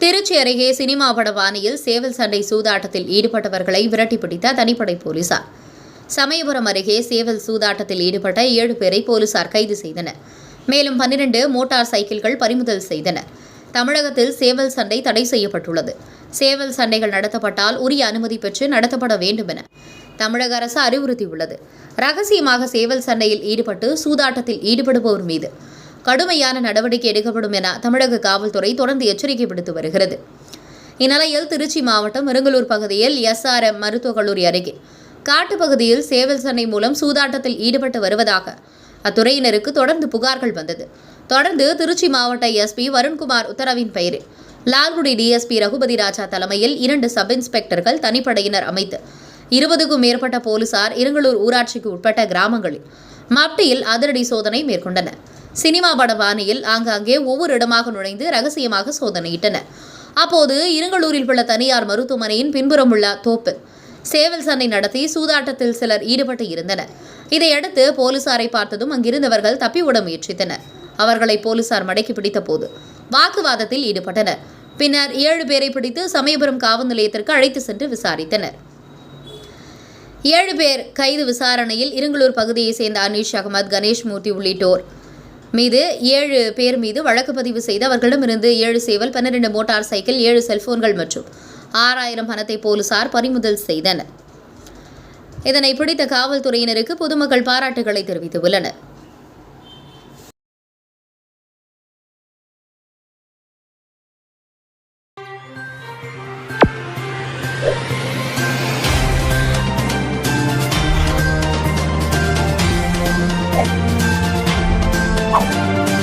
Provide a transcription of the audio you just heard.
திருச்சி அருகே சினிமா பட பாணியில் சேவல் சண்டை சூதாட்டத்தில் ஈடுபட்டவர்களை விரட்டி பிடித்த தனிப்படை போலீசார். சமயபுரம் அருகே சேவல் சூதாட்டத்தில் ஈடுபட்ட ஏழு பேரை போலீசார் கைது செய்தனர். மேலும் பன்னிரண்டு மோட்டார் சைக்கிள்கள் பறிமுதல் செய்தனர். தமிழகத்தில் சேவல் சண்டை தடை செய்யப்பட்டுள்ளது. சேவல் சண்டைகள் நடத்தப்பட்டால் உரிய அனுமதி பெற்று நடத்தப்பட வேண்டும் என தமிழக அரசு அறிவுறுத்தியுள்ளது. ரகசியமாக சேவல் சண்டையில் ஈடுபட்டு சூதாட்டத்தில் ஈடுபடுபவர் மீது கடுமையான நடவடிக்கை எடுக்கப்படும் என தமிழக காவல்துறை தொடர்ந்து எச்சரிக்கை விடுத்து வருகிறது. இந்நிலையில் திருச்சி மாவட்டம் இருங்கலூர் பகுதியில் எஸ்ஆர்எம் மருத்துவக் கல்லூரி அருகே காட்டுப்பகுதியில் சேவல் சண்டை மூலம் சூதாட்டத்தில் ஈடுபட்டு வருவதாக அத்துறையினருக்கு தொடர்ந்து புகார்கள் வந்தது. தொடர்ந்து திருச்சி மாவட்ட எஸ்பி வருண்குமார் உத்தரவின் பெயரில் லால்குடி டிஎஸ்பி ரகுபதி ராஜா தலைமையில் இரண்டு சப் இன்ஸ்பெக்டர்கள் தனிப்படையினர் அமைத்து இருபதுக்கும் மேற்பட்ட போலீசார் இருங்கலூர் ஊராட்சிக்கு உட்பட்ட கிராமங்களில் மப்டியில் அதிரடி சோதனை மேற்கொண்டனர். சினிமா பட பாணியில் ஆங்காங்கே ஒவ்வொரு இடமாக நுழைந்து ரகசியமாக சோதனையிட்டனர். அப்போது இருங்கலூரில் உள்ள தனியார் மருத்துவமனையின் பின்புறம் உள்ள தோப்பில் சேவல் சண்டை நடத்தி சூதாட்டத்தில் சிலர் ஈடுபட்டு இருந்தனர். இதையடுத்து போலீசாரை பார்த்ததும் அங்கிருந்தவர்கள் தப்பிவிட முயற்சித்தனர். அவர்களை போலீசார் மடக்கி பிடித்தபோது வாக்குவாதத்தில் ஈடுபட்டனர். பின்னர் ஏழு பேரை பிடித்து சமயபுரம் காவல் நிலையத்திற்கு அழைத்து சென்று விசாரித்தனர். ஏழு பேர் கைது விசாரணையில் இருங்கலூர் பகுதியைச் சேர்ந்த அனீஷ் அகமது கணேஷ் மூர்த்தி உள்ளிட்டோர். மீது ஏழு பேர் மீது வழக்கு பதிவு செய்து அவர்களிடமிருந்து ஏழு சேவல் பன்னிரண்டு மோட்டார் சைக்கிள் ஏழு செல்போன்கள் மற்றும் ஆறாயிரம் பணத்தை போலீசார் பறிமுதல் செய்தனர். இதனை பிடித்த காவல்துறையினருக்கு பொதுமக்கள் பாராட்டுகளை தெரிவித்துள்ளனர். Wow.